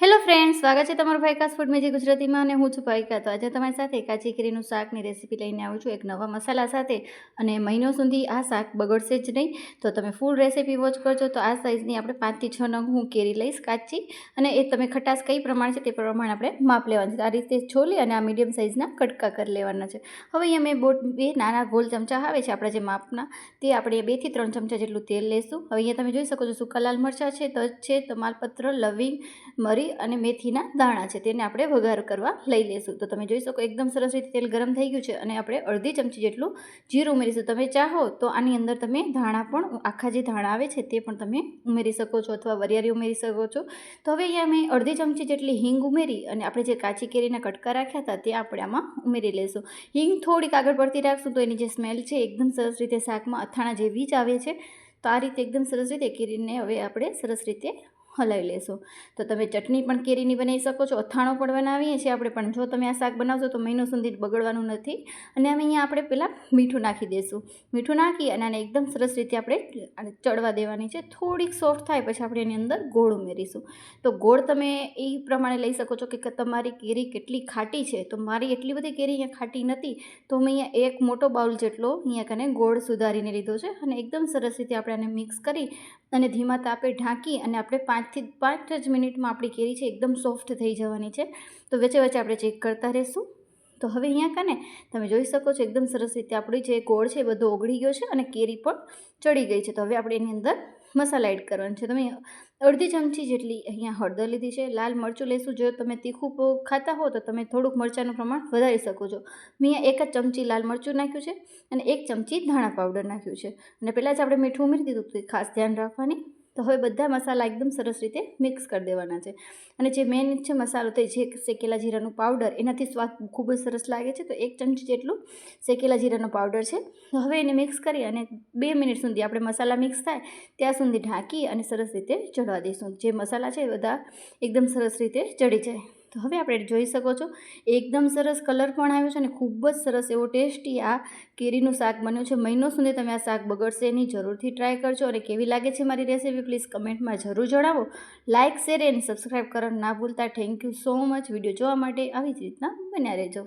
Hello friend સ્વાગત છે તમારું ભાઈકાસ ફૂડ મેજી ગુજરાતીમાં અને હું છું ભાઈકા તો આજે તમારી સાથે કાચી કેરીનું શાકની રેસીપી લઈને આવું છું, એક નવા મસાલા સાથે. અને મહિનો સુધી આ શાક બગડશે જ નહીં. તો તમે ફૂલ રેસીપી વોચ કરજો. તો આ સાઇઝની આપણે પાંચથી છ નંગ હું કેરી લઈશ કાચી. અને એ તમે ખટાશ કઈ પ્રમાણે છે તે પ્રમાણે આપણે માપ લેવાનું છે. આ રીતે છોલી અને આ મીડિયમ સાઇઝના કટકા કરી લેવાના છે. હવે અહીંયા મેં બોટ બે નાના ગોલ ચમચા આવે છે આપણા જે માપના. તે આપણે બેથી ત્રણ ચમચા જેટલું તેલ લેશું. હવે અહીંયા તમે જોઈ શકો છો સૂકા લાલ મરચાં છે, તજ છે, તમાલપત્ર, લવિંગ, મરી અને મેથીના દાણા છે, તેને આપણે વઘાર કરવા લઈ લેશું. તો તમે જોઈ શકો એકદમ સરસ રીતે તેલ ગરમ થઈ ગયું છે અને આપણે અડધી ચમચી જેટલું જીરું ઉમેરીશું. તમે ચાહો તો આની અંદર તમે ધાણા પણ, આખા જે ધાણા આવે છે તે પણ તમે ઉમેરી શકો છો અથવા વરિયાળી ઉમેરી શકો છો. તો હવે અહીંયા મેં અડધી ચમચી જેટલી હિંગ ઉમેરી અને આપણે જે કાચી કેરીના કટકા રાખ્યા હતા તે આપણે આમાં ઉમેરી લઈશું હિંગ થોડીક આગળ પડતી રાખશું તો એની જે સ્મેલ છે એકદમ સરસ રીતે શાકમાં અથાણા જેવી જ આવે છે. તો આ રીતે એકદમ સરસ રીતે કેરીને હવે આપણે સરસ રીતે હલાવી લેશો. તો તમે ચટણી પણ કેરીની બનાવી શકો છો, અથાણો પણ બનાવીએ છીએ આપણે, પણ જો તમે આ શાક બનાવશો તો મહિનો સુધી બગડવાનું નથી. અને અમે અહીંયા આપણે પહેલાં મીઠું નાખી દઈશું મીઠું નાખી અને આને એકદમ સરસ રીતે આપણે ચડવા દેવાની છે. થોડીક સોફ્ટ થાય પછી આપણે એની અંદર ગોળ ઉમેરીશું. તો ગોળ તમે એ પ્રમાણે લઈ શકો છો કે તમારી કેરી કેટલી ખાટી છે. તો મારી એટલી બધી કેરી અહીંયા ખાટી નથી. તો મેં અહીંયા એક મોટો બાઉલ જેટલો અહીંયા કને ગોળ સુધારીને લીધો છે. અને એકદમ સરસ રીતે આપણે આને મિક્સ કરી અને ધીમા તાપે ઢાંકી અને આપણે પાંચથી પાંચ જ મિનિટમાં આપણી કેરી છે એકદમ સોફ્ટ થઈ જવાની છે. તો વચ્ચે વચ્ચે આપણે ચેક કરતા રહીશું. તો હવે અહીંયા કાને તમે જોઈ શકો છો એકદમ સરસ રીતે આપણી જે ગોળ છે એ બધો ઓગળી ગયો છે અને કેરી પણ ચડી ગઈ છે. તો હવે આપણે એની અંદર મસાલા એડ કરવાનો છે. તમે અડધી ચમચી જેટલી અહીંયા હળદર લીધી છે. લાલ મરચું લેશું. જો તમે તીખું ખાતા હો તો તમે થોડુંક મરચાંનું પ્રમાણ વધારી શકો છો. મેં અહીંયા એક જ ચમચી લાલ મરચું નાખ્યું છે અને એક ચમચી ધાણા પાવડર નાખ્યું છે. અને પહેલાં જ આપણે મીઠું ઉમેરી દીધું તો ખાસ ધ્યાન રાખવાની. તો હવે બધા મસાલા એકદમ સરસ રીતે મિક્સ કરી દેવાના છે. અને જે મેઇન છે મસાલો તે જે શેકેલા જીરાનું પાવડર એનાથી સ્વાદ ખૂબ જ સરસ લાગે છે. તો એક ચમચી જેટલું શેકેલા જીરાનો પાવડર છે. તો હવે એને મિક્સ કરી અને બે મિનિટ સુધી આપણે મસાલા મિક્સ થાય, ત્યાં સુધી ઢાંકી અને સરસ રીતે ચડવા દઈશું. જે મસાલા છે એ બધા એકદમ સરસ રીતે ચડી જાય. તો હવે આપણે જોઈ શકો છો. એકદમ સરસ કલર પણ આવ્યો છે અને ખૂબ જ સરસ એવો ટેસ્ટી આ કેરીનું શાક બન્યું છે. મહિનો સુધી તમે આ શાક બગડશે એની જરૂરથી ટ્રાય કરજો અને કેવી લાગે છે મારી રેસીપી પ્લીઝ કમેન્ટમાં જરૂર જણાવો. લાઇક શેર એન્ડ સબસ્ક્રાઈબ કરવાનું ના ભૂલતા. Thank you so much. Video જોવા માટે આવી જ રીતના બન્યા રહેજો.